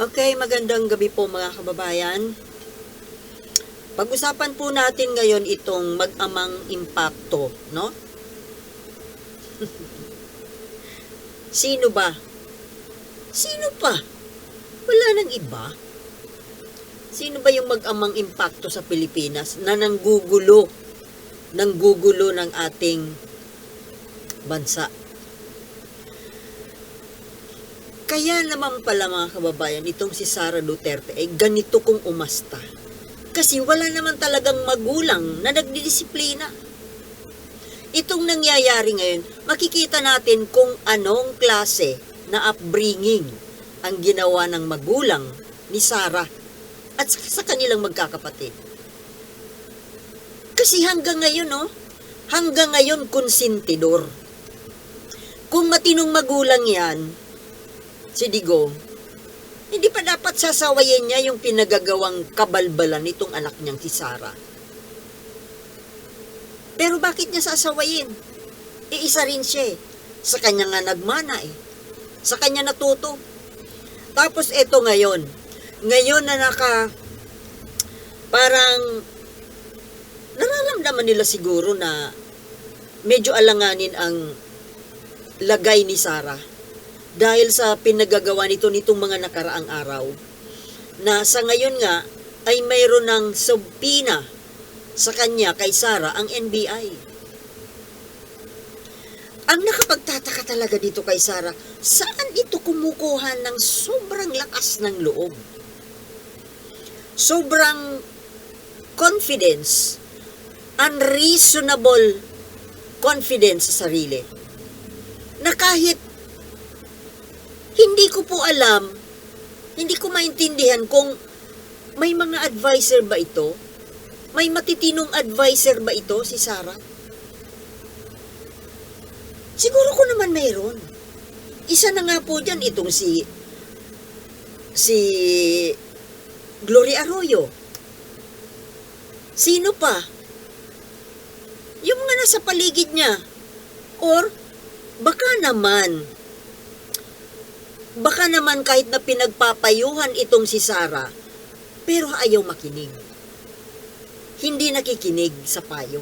Okay, magandang gabi po mga kababayan. Pag-usapan po natin ngayon itong mag-amang impacto, no? Sino ba? Sino pa? Wala nang iba. Sino ba yung mag-amang impacto sa Pilipinas na nanggugulo, nanggugulo ng ating bansa? Kaya naman pala mga kababayan, itong si Sara Duterte ay ganito kong umasta. Kasi wala naman talagang magulang na nagdidisiplina. Itong nangyayari ngayon, makikita natin kung anong klase na upbringing ang ginawa ng magulang ni Sara at sa, kanilang magkakapatid. Kasi hanggang ngayon, no? Hanggang ngayon, konsintidor. Kung matinong magulang yan, si Digong, hindi pa dapat sasawayin niya yung pinagagawang kabalbalan nitong anak niyang si Sara. Pero bakit niya sasawayin? Iisa rin siya eh. Sa kanya nga nagmana eh. Sa kanya natuto. Tapos eto ngayon. Ngayon na naka parang nararamdaman nila siguro na medyo alanganin ang lagay ni Sarah dahil sa pinagagawa nito nitong mga nakaraang araw na sa ngayon nga ay mayroon ng subpina sa kanya kay Sara ang NBI. Ang nakapagtataka talaga dito kay Sara, saan ito kumukuha ng sobrang lakas ng loob? Sobrang confidence, unreasonable confidence sa sarili. Na kahit hindi ko po alam, hindi ko maintindihan kung may mga advisor ba ito? May matitinong advisor ba ito si Sarah? Siguro ko naman mayroon. Isa na nga po dyan itong si si Gloria Arroyo. Sino pa? Yung mga nasa paligid niya. Or baka naman baka naman kahit na pinagpapayuhan itong si Sara, pero ayaw makinig. Hindi nakikinig sa payo.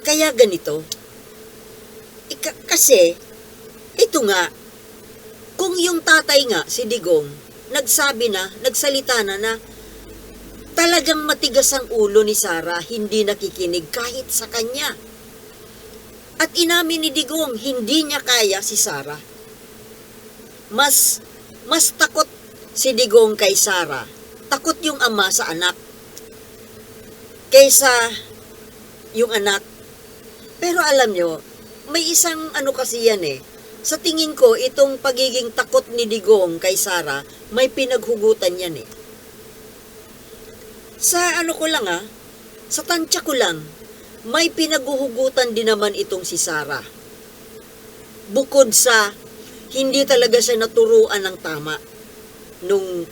Kaya ganito. Ika- kasi, ito nga, kung yung tatay nga, si Digong, nagsabi na, nagsalita na na, talagang matigas ang ulo ni Sara, hindi nakikinig kahit sa kanya. At inamin ni Digong, hindi niya kaya si Sara mas mas takot si Digong kay Sara. Takot yung ama sa anak kaysa yung anak. Pero alam nyo, may isang ano kasi yan eh. Sa tingin ko, itong pagiging takot ni Digong kay Sara, may pinaghugutan yan eh. Sa ano ko lang ah, sa tansya ko lang, may pinaghuhugutan din naman itong si Sara. Bukod sa hindi talaga siya naturuan ng tama nung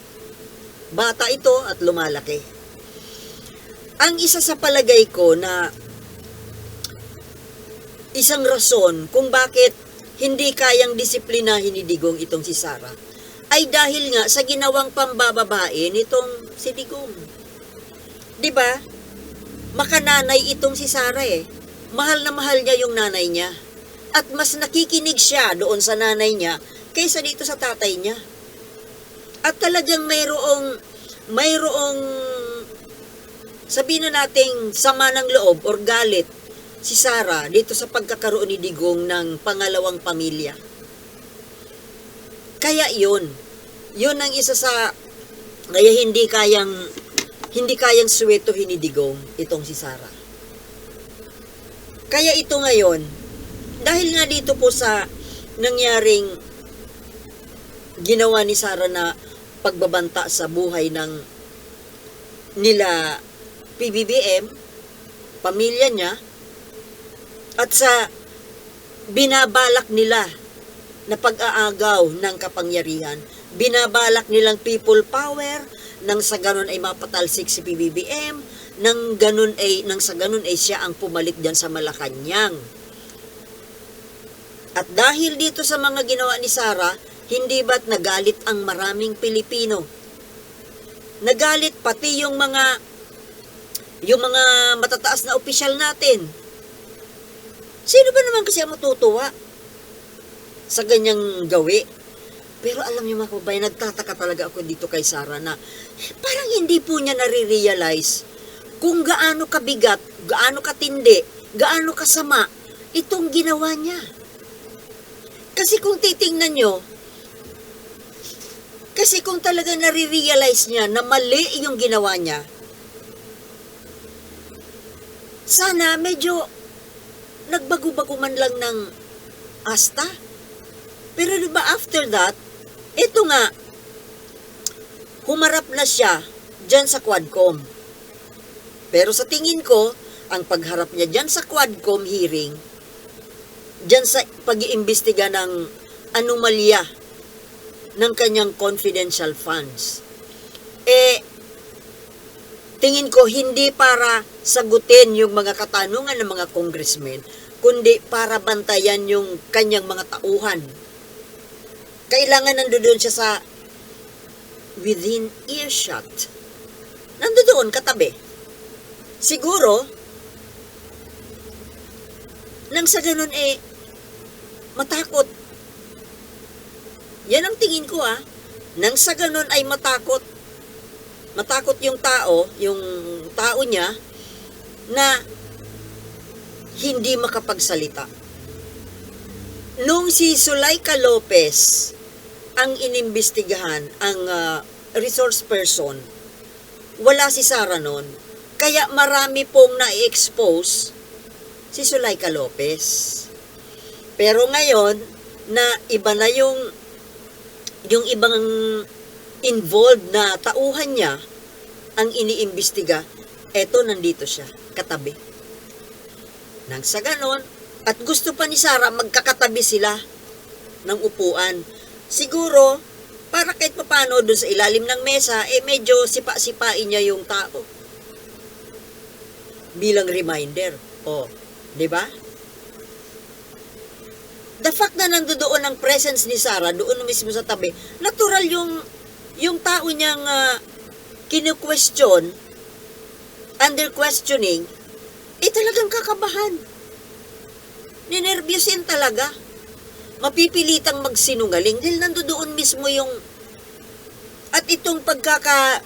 bata ito at lumalaki. Ang isa sa palagay ko na isang rason kung bakit hindi kayang disiplinahin ni Digong itong si Sara ay dahil nga sa ginawang pambababae nitong si Digong. 'Di ba? Makananay itong si Sara eh. Mahal na mahal niya yung nanay niya at mas nakikinig siya doon sa nanay niya kaysa dito sa tatay niya. At talagang mayroong mayroong sabihin na nating sama ng loob or galit si Sara dito sa pagkakaroon ni Digong ng pangalawang pamilya. Kaya yun, yun ang isa sa kaya hindi kayang hindi kayang suwetohin ni Digong itong si Sara. Kaya ito ngayon, dahil nga dito po sa nangyaring ginawa ni Sara na pagbabanta sa buhay ng nila PBBM, pamilya niya, at sa binabalak nila na pag-aagaw ng kapangyarihan, binabalak nilang people power, nang sa ganun ay mapatalsik si PBBM, nang ganun ay nang sa ganun ay siya ang pumalit diyan sa Malacanang. At dahil dito sa mga ginawa ni Sara, Hindi ba't nagalit ang maraming Pilipino? Nagalit pati yung mga yung mga matataas na opisyal natin. Sino ba naman kasi ang matutuwa sa ganyang gawi? Pero alam niyo mga kababayan, nagtataka talaga ako dito kay Sarah na parang hindi po niya nare-realize kung gaano kabigat, gaano katindi, gaano kasama itong ginawa niya. Kasi kung titingnan nyo, kasi kung talaga nare-realize niya na mali yung ginawa niya, sana medyo nagbago-bago man lang ng asta. Pero di ba after that, ito nga, humarap na siya dyan sa Quadcom. Pero sa tingin ko, ang pagharap niya dyan sa Quadcom hearing, dyan sa pag-iimbestiga ng anomalya ng kanyang confidential funds, eh, tingin ko hindi para sagutin yung mga katanungan ng mga congressmen, kundi para bantayan yung kanyang mga tauhan. Kailangan nandoon siya sa within earshot. Nandoon katabi. Siguro, nang sa ganun eh, matakot. Yan ang tingin ko ah. Nang sa ganun ay matakot matakot yung tao, yung tao niya, na hindi makapagsalita. Nung si Sulaika Lopez ang inimbestigahan, ang ah, resource person, wala si Sara noon. Kaya marami pong na-expose si Sulaika Lopez. Pero ngayon, na iba na yung yung ibang involved na tauhan niya ang iniimbestiga, eto nandito siya, katabi. Nang sa ganon, at gusto pa ni Sarah magkakatabi sila ng upuan. Siguro, para kahit papano doon sa ilalim ng mesa, eh medyo sipa-sipain niya yung tao. Bilang reminder. O, di ba? The fact na nandoon ang presence ni Sarah doon mismo sa tabi, natural yung yung tao niyang uh, kinu-question, under questioning, eh talagang kakabahan. Ninervyusin talaga. Mapipilitang magsinungaling dahil nandoon mismo yung at itong pagkaka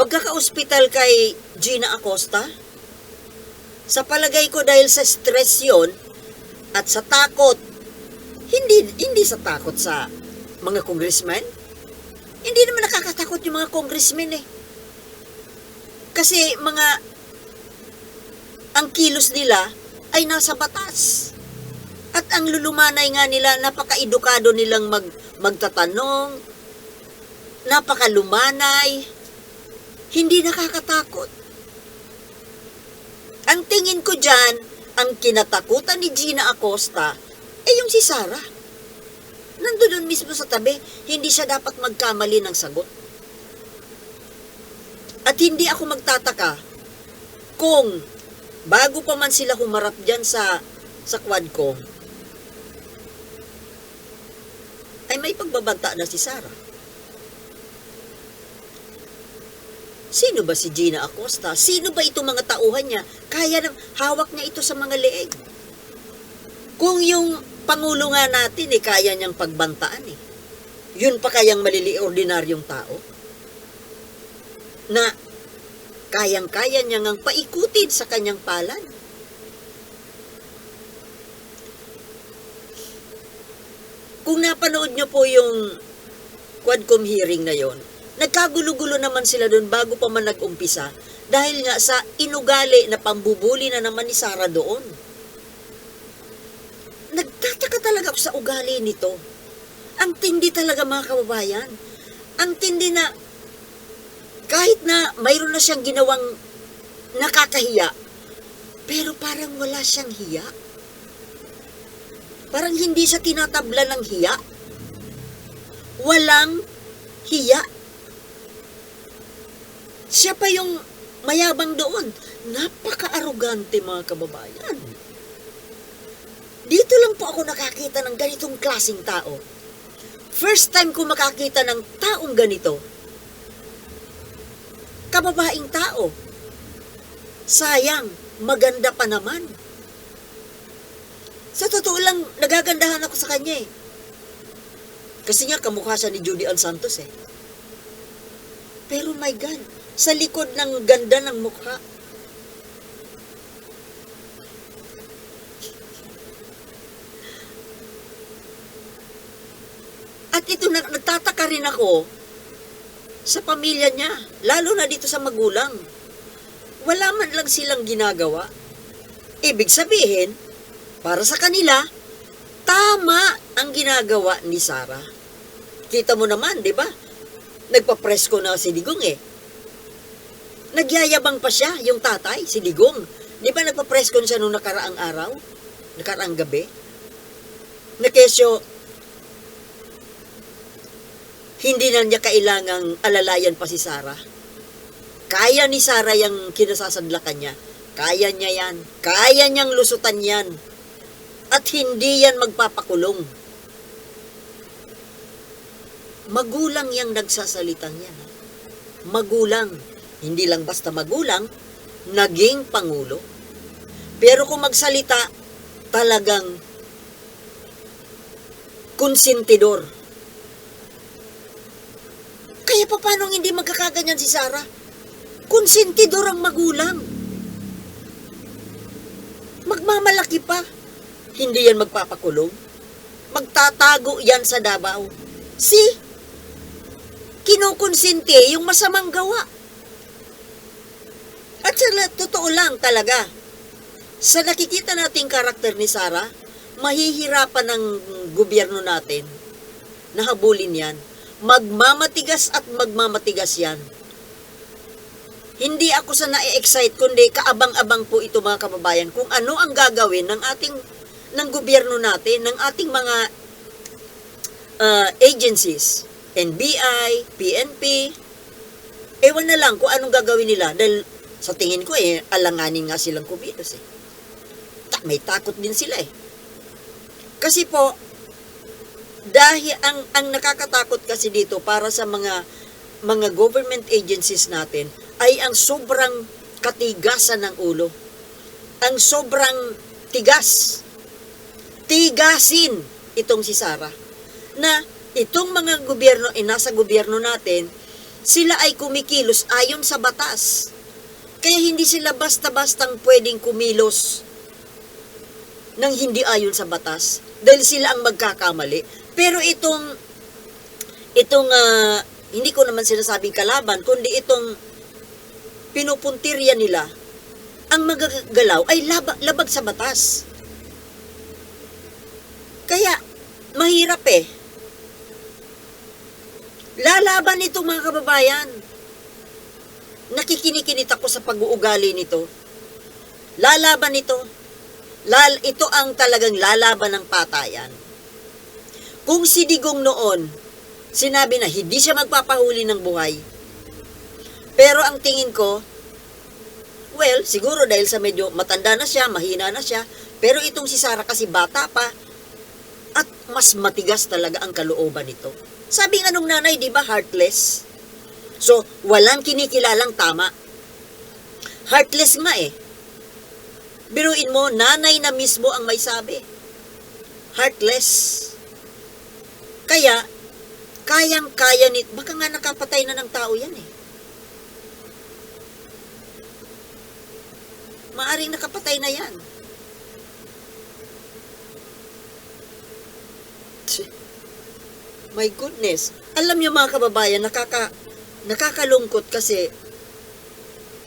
pagkaka-hospital kay Gina Acosta, sa palagay ko dahil sa stress yon at sa takot, hindi hindi sa takot sa mga congressman, hindi naman nakakatakot yung mga congressmen eh. Kasi mga ang kilos nila ay nasa batas. At ang lulumanay nga nila, napaka-edukado nilang mag, magtatanong, napakalumanay, hindi nakakatakot. Ang tingin ko dyan, ang kinatakutan ni Gina Acosta, ay yung si Sarah nandoon mismo sa tabi, hindi siya dapat magkamali ng sagot. At hindi ako magtataka kung bago pa man sila humarap dyan sa, sa Quadcom, ay may pagbabanta na si Sarah. Sino ba si Gina Acosta? Sino ba itong mga tauhan niya? Kaya nang hawak niya ito sa mga leeg. Kung yung Pangulo nga natin eh, kaya niyang pagbantaan eh. Yun pa kayang malili ordinaryong tao? Na kayang-kaya niya ngang paikutin sa kanyang palan. Kung napanood niyo po yung Quadcom hearing na yon, nagkagulo-gulo naman sila doon bago pa man nag-umpisa dahil nga sa inugali na pambubuli na naman ni Sara doon nagtataka talaga ako sa ugali nito. Ang tindi talaga mga kababayan. Ang tindi na kahit na mayroon na siyang ginawang nakakahiya, pero parang wala siyang hiya. Parang hindi siya tinatabla ng hiya. Walang hiya. Siya pa yung mayabang doon. Napaka-arugante mga kababayan. Dito lang po ako nakakita ng ganitong klasing tao. First time ko makakita ng taong ganito. Kababaing tao. Sayang, maganda pa naman. Sa totoo lang, nagagandahan ako sa kanya eh. Kasi nga, kamukha siya ni Judy Ann Santos eh. Pero my God, sa likod ng ganda ng mukha, At ito, na, nagtataka rin ako sa pamilya niya, lalo na dito sa magulang. Wala man lang silang ginagawa. Ibig sabihin, para sa kanila, tama ang ginagawa ni Sarah. Kita mo naman, di ba? Nagpa-presko na si Digong eh. Nagyayabang pa siya, yung tatay, si Digong. Di ba nagpa-presko siya nung nakaraang araw? Nakaraang gabi? Na kesyo, hindi na niya kailangang alalayan pa si Sarah. Kaya ni Sarah yung kinasasadlakan niya. Kaya niya yan. Kaya niyang lusutan yan. At hindi yan magpapakulong. Magulang yang nagsasalitang yan. Magulang. Hindi lang basta magulang, naging pangulo. Pero kung magsalita, talagang konsentidor. Kaya pa paano hindi magkakaganyan si Sarah? Konsentidor ang magulang. Magmamalaki pa. Hindi yan magpapakulong. Magtatago yan sa Davao. Si, kinukonsente yung masamang gawa. At sa totoo lang talaga, sa nakikita nating karakter ni Sarah, mahihirapan ng gobyerno natin na habulin yan. Magmamatigas at magmamatigas yan. Hindi ako sa na-excite, kundi kaabang-abang po ito mga kababayan kung ano ang gagawin ng ating ng gobyerno natin, ng ating mga uh, agencies, NBI, PNP, ewan na lang kung anong gagawin nila dahil sa tingin ko eh, alanganin nga silang kumilos eh. Ta- may takot din sila eh. Kasi po, dahil ang ang nakakatakot kasi dito para sa mga mga government agencies natin ay ang sobrang katigasan ng ulo. Ang sobrang tigas. Tigasin itong si Sara. Na itong mga gobyerno, eh, nasa gobyerno natin, sila ay kumikilos ayon sa batas. Kaya hindi sila basta-bastang pwedeng kumilos ng hindi ayon sa batas dahil sila ang magkakamali. Pero itong itong ah, hindi ko naman sinasabing kalaban kundi itong pinupuntirya nila ang magagalaw ay laba, labag sa batas. Kaya mahirap eh. Lalaban ito mga kababayan. Nakikinikinit ako sa pag-uugali nito. Lalaban ito. Lal, ito ang talagang lalaban ng patayan. Kung si Digong noon, sinabi na hindi siya magpapahuli ng buhay. Pero ang tingin ko, well, siguro dahil sa medyo matanda na siya, mahina na siya, pero itong si Sarah kasi bata pa, at mas matigas talaga ang kalooban nito. Sabi nga nung nanay, di ba, heartless? So, walang kinikilalang tama. Heartless nga eh. Biruin mo, nanay na mismo ang may sabi. Heartless. Kaya, kayang-kaya ni... Baka nga nakapatay na ng tao yan eh. Maaring nakapatay na yan. My goodness. Alam niyo mga kababayan, nakaka, nakakalungkot kasi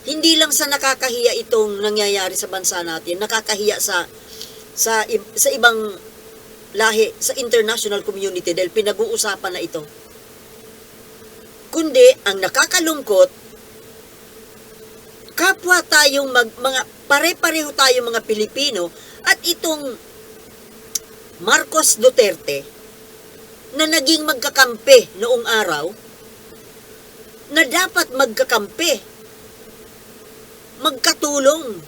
hindi lang sa nakakahiya itong nangyayari sa bansa natin, nakakahiya sa sa sa ibang lahi, sa international community dahil pinag-uusapan na ito. Kundi ang nakakalungkot kapwa tayong mag, mga pare-pareho tayong mga Pilipino at itong Marcos Duterte na naging magkakampi noong araw na dapat magkakampi magkatulong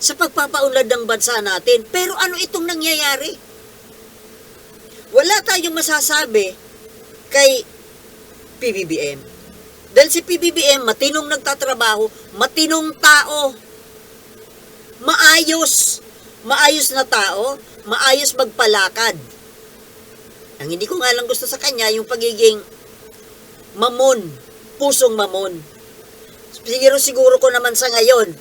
sa pagpapaunlad ng bansa natin. Pero ano itong nangyayari? wala tayong masasabi kay PBBM. Dahil si PBBM, matinong nagtatrabaho, matinong tao, maayos, maayos na tao, maayos magpalakad. Ang hindi ko nga lang gusto sa kanya, yung pagiging mamon, pusong mamon. Siguro siguro ko naman sa ngayon,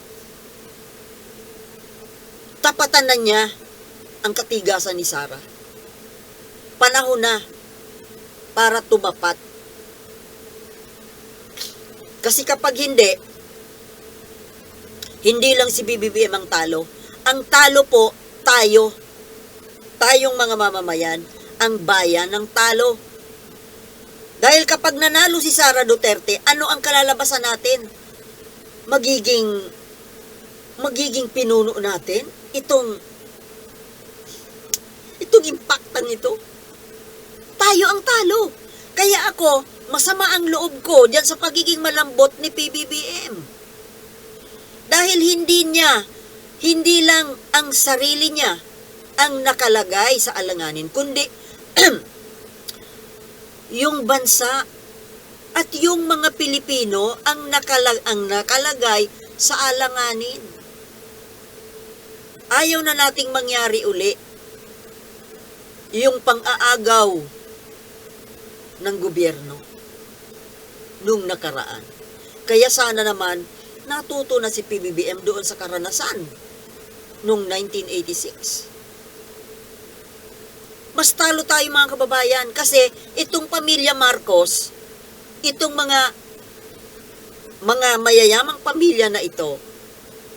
tapatan na niya ang katigasan ni Sarah. Panahon na para tumapat. Kasi kapag hindi, hindi lang si BBBM ang talo. Ang talo po, tayo. Tayong mga mamamayan, ang bayan ng talo. Dahil kapag nanalo si Sara Duterte, ano ang kalalabasan natin? Magiging magiging pinuno natin itong itong impactang ito. Tayo ang talo. Kaya ako, masama ang loob ko diyan sa pagiging malambot ni PBBM. Dahil hindi niya, hindi lang ang sarili niya ang nakalagay sa alanganin, kundi yung bansa at yung mga Pilipino ang, nakalag, ang nakalagay sa alanganin. Ayaw na nating mangyari uli yung pang-aagaw ng gobyerno nung nakaraan. Kaya sana naman natuto na si PBBM doon sa karanasan nung 1986. Mas talo tayo mga kababayan kasi itong pamilya Marcos, itong mga mga mayayamang pamilya na ito,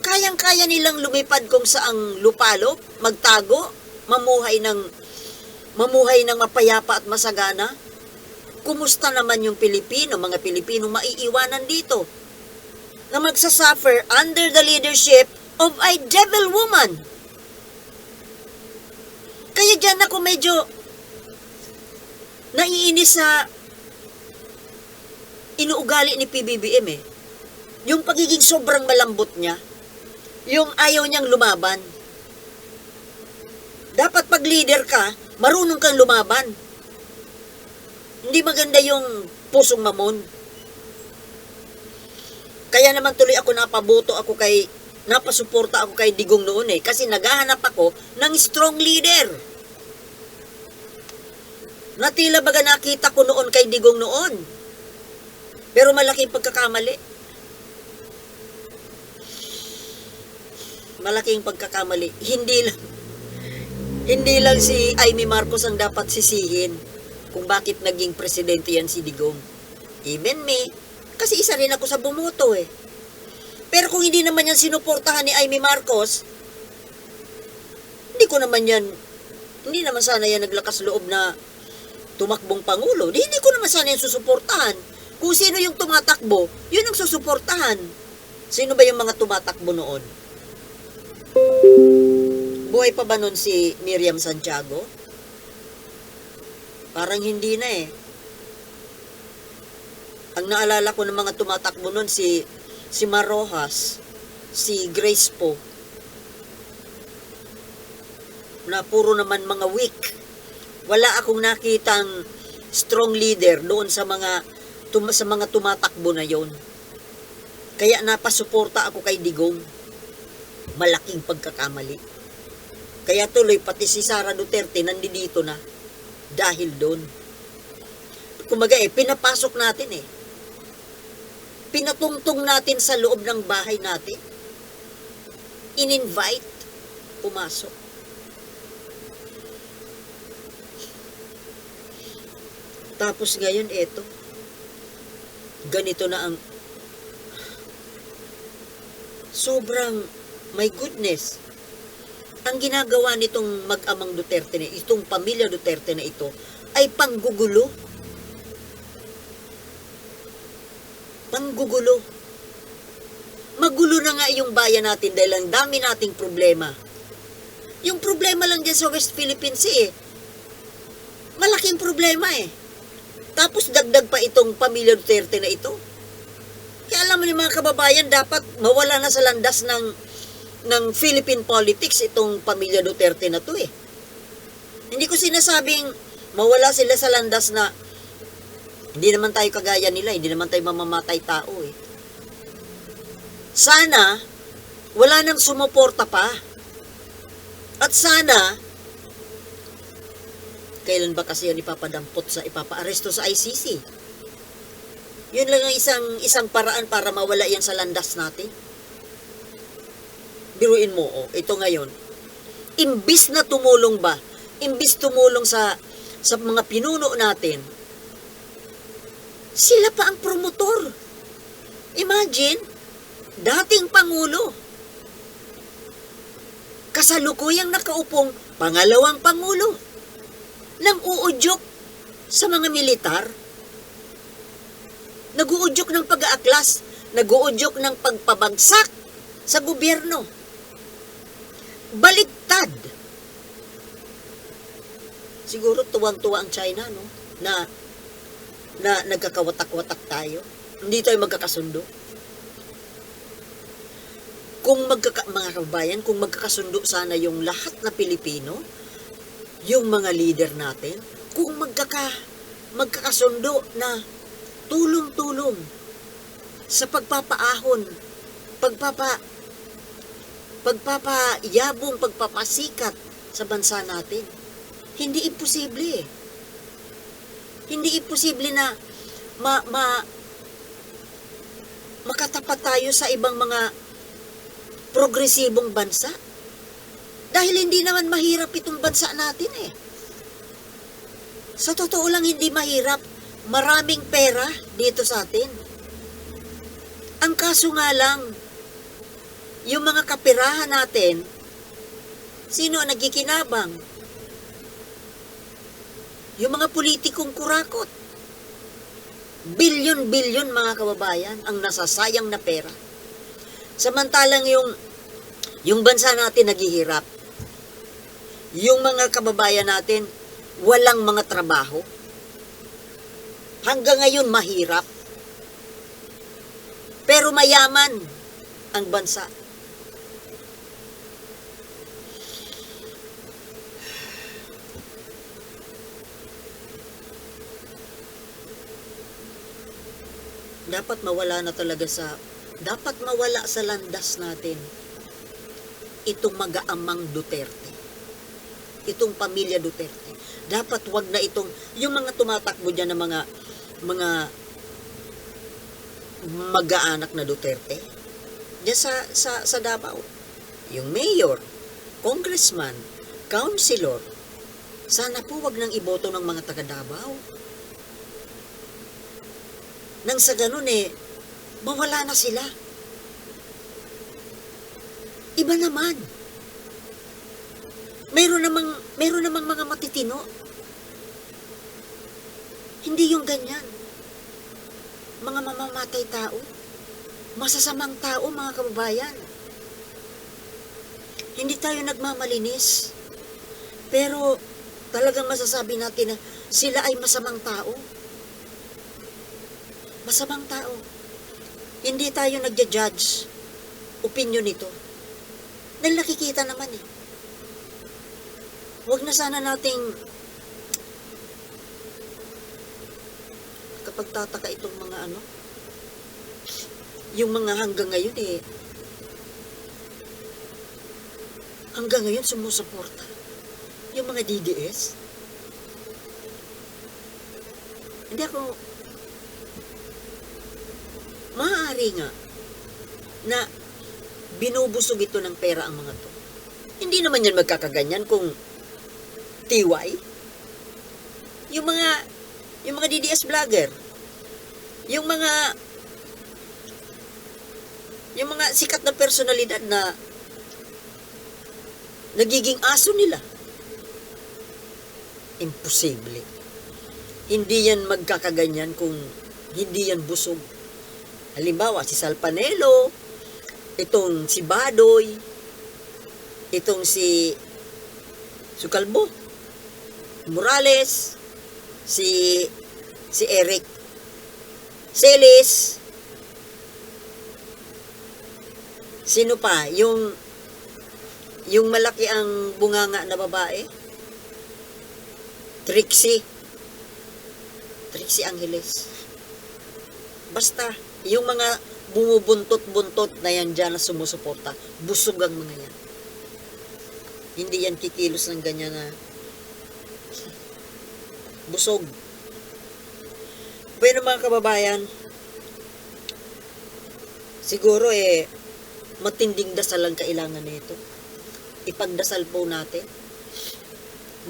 kayang-kaya nilang lumipad kung saang lupalop, magtago, mamuhay ng mamuhay ng mapayapa at masagana. Kumusta naman yung Pilipino, mga Pilipino maiiwanan dito? Na magsasuffer under the leadership of a devil woman. Kaya dyan ako medyo naiinis sa inuugali ni PBBM eh. Yung pagiging sobrang malambot niya, yung ayaw niyang lumaban. Dapat pag leader ka, marunong kang lumaban. Hindi maganda yung pusong mamon. Kaya naman tuloy ako napaboto ako kay napasuporta ako kay Digong noon eh kasi naghahanap ako ng strong leader. Natila baga nakita ko noon kay Digong noon. Pero malaking pagkakamali. Malaking pagkakamali. Hindi lang hindi lang si Amy Marcos ang dapat sisihin kung bakit naging presidente yan si Digong. Even me, kasi isa rin ako sa bumoto eh. Pero kung hindi naman yan sinuportahan ni Amy Marcos, hindi ko naman yan, hindi naman sana yan naglakas loob na tumakbong pangulo. Di, hindi ko naman sana yan susuportahan. Kung sino yung tumatakbo, yun ang susuportahan. Sino ba yung mga tumatakbo noon? Buhay pa ba nun si Miriam Santiago? Parang hindi na eh. Ang naalala ko ng mga tumatakbo nun si si Marojas, si Grace po. Na puro naman mga weak. Wala akong nakitang strong leader doon sa mga tum- sa mga tumatakbo na yon. Kaya napasuporta ako kay Digong. Malaking pagkakamali. Kaya tuloy pati si Sara Duterte nandito na dahil doon. Kumaga eh, pinapasok natin eh. Pinatungtong natin sa loob ng bahay natin. In-invite, pumasok. Tapos ngayon, eto. Ganito na ang sobrang, my goodness, ang ginagawa nitong mag-amang Duterte na itong pamilya Duterte na ito ay panggugulo. Panggugulo. Magulo na nga yung bayan natin dahil ang dami nating problema. Yung problema lang dyan sa West Philippine Sea eh. Malaking problema eh. Tapos dagdag pa itong pamilya Duterte na ito. Kaya alam mo ni mga kababayan, dapat mawala na sa landas ng ng Philippine politics itong pamilya Duterte na to eh. Hindi ko sinasabing Mawala sila sa landas na hindi naman tayo kagaya nila, hindi naman tayo mamamatay tao eh. Sana, wala nang sumuporta pa. At sana, kailan ba kasi yan ipapadampot sa ipapaaresto sa ICC? Yun lang ang isang isang paraan para mawala yan sa landas natin. Biruin mo, oh, ito ngayon. Imbis na tumulong ba? Imbis tumulong sa sa mga pinuno natin, sila pa ang promotor. Imagine, dating Pangulo, kasalukuyang nakaupong pangalawang Pangulo, nang uudyok sa mga militar, naguudyok ng pag-aaklas, naguudyok ng pagpabagsak sa gobyerno. Baliktad. Siguro tuwang-tuwa ang China, no? Na, na nagkakawatak-watak tayo. Hindi tayo magkakasundo. Kung magkaka, mga kabayan, kung magkakasundo sana yung lahat na Pilipino, yung mga leader natin, kung magkaka, magkakasundo na tulong-tulong sa pagpapaahon, pagpapa, pagpapayabong, pagpapasikat sa bansa natin. Hindi imposible. Hindi imposible na ma, ma, makatapat tayo sa ibang mga progresibong bansa. Dahil hindi naman mahirap itong bansa natin eh. Sa totoo lang hindi mahirap. Maraming pera dito sa atin. Ang kaso nga lang, yung mga kapirahan natin, sino ang nagkikinabang? Yung mga politikong kurakot. Bilyon-bilyon mga kababayan ang nasasayang na pera. Samantalang yung yung bansa natin naghihirap. Yung mga kababayan natin walang mga trabaho. Hanggang ngayon mahirap. Pero mayaman ang bansa. dapat mawala na talaga sa dapat mawala sa landas natin itong mag-aamang Duterte. Itong pamilya Duterte. Dapat wag na itong yung mga tumatakbo diyan ng mga mga mag-aanak na Duterte. Diyan sa sa sa Davao. Yung mayor, congressman, councilor, sana po wag nang iboto ng mga taga Davao. Nang sa ganun eh, mawala na sila. Iba naman. Meron namang, meron namang mga matitino. Hindi yung ganyan. Mga mamamatay tao. Masasamang tao, mga kababayan. Hindi tayo nagmamalinis. Pero talagang masasabi natin na sila ay masamang tao masamang tao. Hindi tayo nagja-judge opinion nito. Dahil nakikita naman eh. Huwag na sana nating kapag tataka itong mga ano, yung mga hanggang ngayon eh, hanggang ngayon sumusuporta. Yung mga DDS. Hindi ako maaari nga na binubusog ito ng pera ang mga to. Hindi naman yan magkakaganyan kung TY. Yung mga yung mga DDS vlogger, yung mga yung mga sikat na personalidad na nagiging aso nila. Imposible. Hindi yan magkakaganyan kung hindi yan busog Halimbawa, si Salpanelo, itong si Badoy, itong si Sukalbo, Morales, si si Eric Celis, sino pa? Yung yung malaki ang bunganga na babae? Trixie. Trixie Angeles. Basta, yung mga bumubuntot-buntot na yan dyan na sumusuporta, busog ang mga yan. Hindi yan kikilos ng ganyan na busog. Pero mga kababayan, siguro eh, matinding dasal ang kailangan nito. Ipagdasal po natin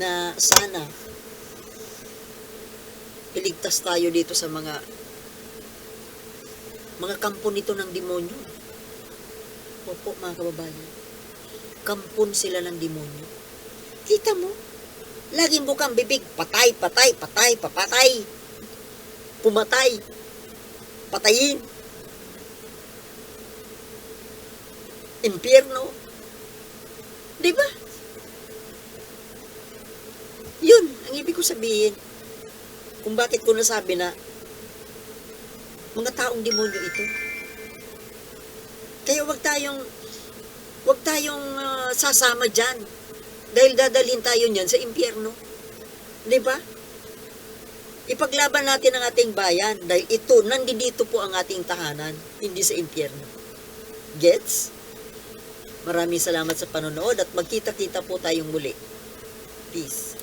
na sana iligtas tayo dito sa mga mga kampo nito ng demonyo. Opo, mga kababayan. Kampon sila ng demonyo. Kita mo? Laging bukang bibig. Patay, patay, patay, papatay. Pumatay. Patayin. Impyerno. Di ba? Yun, ang ibig ko sabihin. Kung bakit ko nasabi na mga taong demonyo ito. Kaya wag tayong wag tayong ah, sasama diyan. Dahil dadalhin tayo niyan sa impyerno. 'Di ba? Ipaglaban natin ang ating bayan dahil ito, nandito po ang ating tahanan, hindi sa impyerno. Gets? Maraming salamat sa panonood at magkita-kita po tayong muli. Peace.